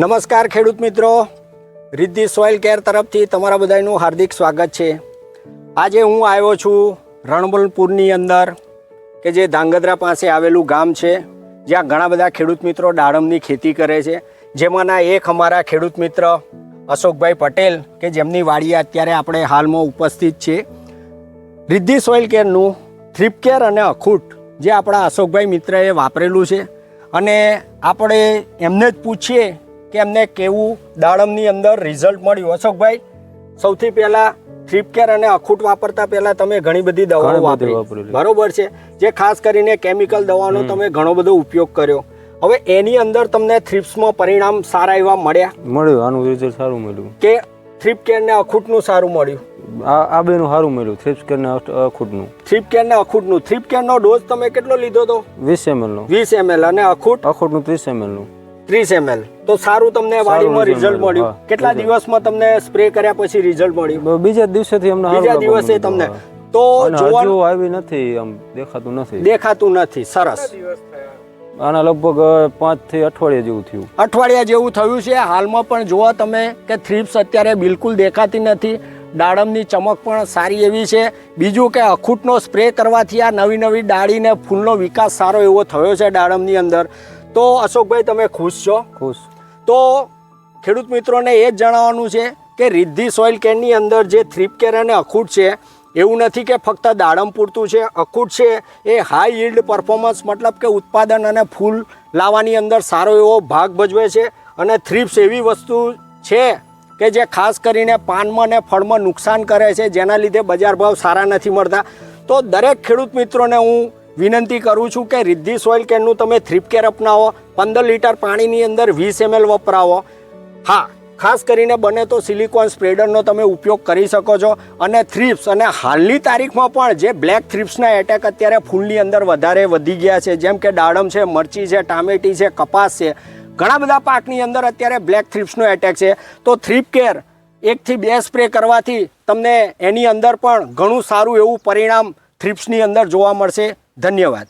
નમસ્કાર ખેડૂત મિત્રો. રિદ્ધિ સોઇલ કેર તરફથી તમારા બધાનું હાર્દિક સ્વાગત છે. આજે હું આવ્યો છું રણબલપુરની અંદર, કે જે ધાંગધ્રા પાસે આવેલું ગામ છે, જ્યાં ઘણા બધા ખેડૂત મિત્રો દાડમની ખેતી કરે છે. જેમાંના એક અમારા ખેડૂત મિત્ર અશોકભાઈ પટેલ, કે જેમની વાડીએ અત્યારે આપણે હાલમાં ઉપસ્થિત છે રિદ્ધિ સોઇલ કેરનું થ્રીપ કેર અને અખૂટ જે આપણા અશોકભાઈ મિત્રએ વાપરેલું છે. અને આપણે એમને જ પૂછીએ કે એમને કેવું દાડમની અંદર રિઝલ્ટ મળ્યું. અશોકભાઈ સૌથી પહેલાં થ્રીપ કેર અને અખૂટ વાપરતા પહેલાં તમે ઘણી બધી દવાઓ વાપરી. બરોબર છે? જે ખાસ કરીને કેમિકલ દવાનો તમે ઘણો બધો ઉપયોગ કર્યો. હવે એની અંદર તમને થ્રીપ્સમાં પરિણામ સારા એવા મળ્યા? મળ્યું આનું રિઝલ્ટ સારું મળ્યું. કે થ્રીપ કેર ને અખૂટનું સારું મળ્યું? આ આ બેનું સારું મળ્યું થ્રિપ્સ ને અખૂટનું. થ્રીપ કેર ને અખૂટનું. થ્રીપ કેરનો ડોઝ તમે કેટલો લીધો હતો વીસ એમએલનું વીસ એમએલ અને અખૂટ? અખૂટનું ત્રીસ એમએલનું ત્રીસ એમએલ તો સારું તમને વાડીમાં રિઝલ્ટ મળ્યું. કેટલા દિવસમાં તમને સ્પ્રે કર્યા પછી રિઝલ્ટ મળ્યું? બીજા દિવસેથી અમને બીજા દિવસે તમને. તો જોવાનું જોવા આવી નથી આમ દેખાતું નથી. દેખાતું નથી. સરસ. આના લગભગ પાંચથી અઠવાડિયા જેવું થયું. અઠવાડિયા જેવું થયું છે. હાલમાં પણ જોવા તમે કે થ્રીપ્સ અત્યારે બિલકુલ દેખાતી નથી. દાડમની ચમક પણ સારી એવી છે. બીજું કે અખૂટનો સ્પ્રે કરવાથી આ નવી નવી ડાળીને ફૂલનો વિકાસ સારો એવો થયો છે દાડમની અંદર. તો અશોકભાઈ તમે ખુશ છો? ખુશ. તો ખેડૂત મિત્રોને એ જ જણાવવાનું છે કે રિદ્ધિ સોઇલ કેરની અંદર જે થ્રીપ કેર અને અખૂટ છે એવું નથી કે ફક્ત દાડમ પૂરતું છે. અખૂટ છે એ હાઈ યીલ્ડ પરફોર્મન્સ મતલબ કે ઉત્પાદન અને ફૂલ લાવવાની અંદર સારો એવો ભાગ ભજવે છે. અને થ્રીપ્સ એવી વસ્તુ છે કે જે ખાસ કરીને પાનમાં અને ફળમાં નુકસાન કરે છે જેના લીધે બજાર ભાવ સારા નથી મળતા. તો દરેક ખેડૂત મિત્રોને હું વિનંતી કરું છું કે રિદ્ધિ સોઇલ કેરનું તમે થ્રીપ કેર અપનાવો, પંદર લીટર પાણીની અંદર વીસ એમએલ વપરાવો. હા, ખાસ કરીને બને તો સિલિકોન સ્પ્રેડરનો તમે ઉપયોગ કરી શકો છો અને થ્રીપ્સ અને હાલની તારીખમાં પણ જે બ્લેક થ્રીપ્સના એટેક અત્યારે ફૂલની અંદર વધારે વધી ગયા છે, જેમ કે દાડમ છે, મરચી છે, ટામેટી છે, કપાસ છે, ઘણા બધા પાકની અંદર અત્યારે બ્લેક થ્રીપ્સનો એટેક છે. તો થ્રીપ કેર એકથી બે સ્પ્રે કરવાથી તમને એની અંદર પણ ઘણું સારું એવું પરિણામ થ્રીપ્સની અંદર જોવા મળશે. ધન્યવાદ.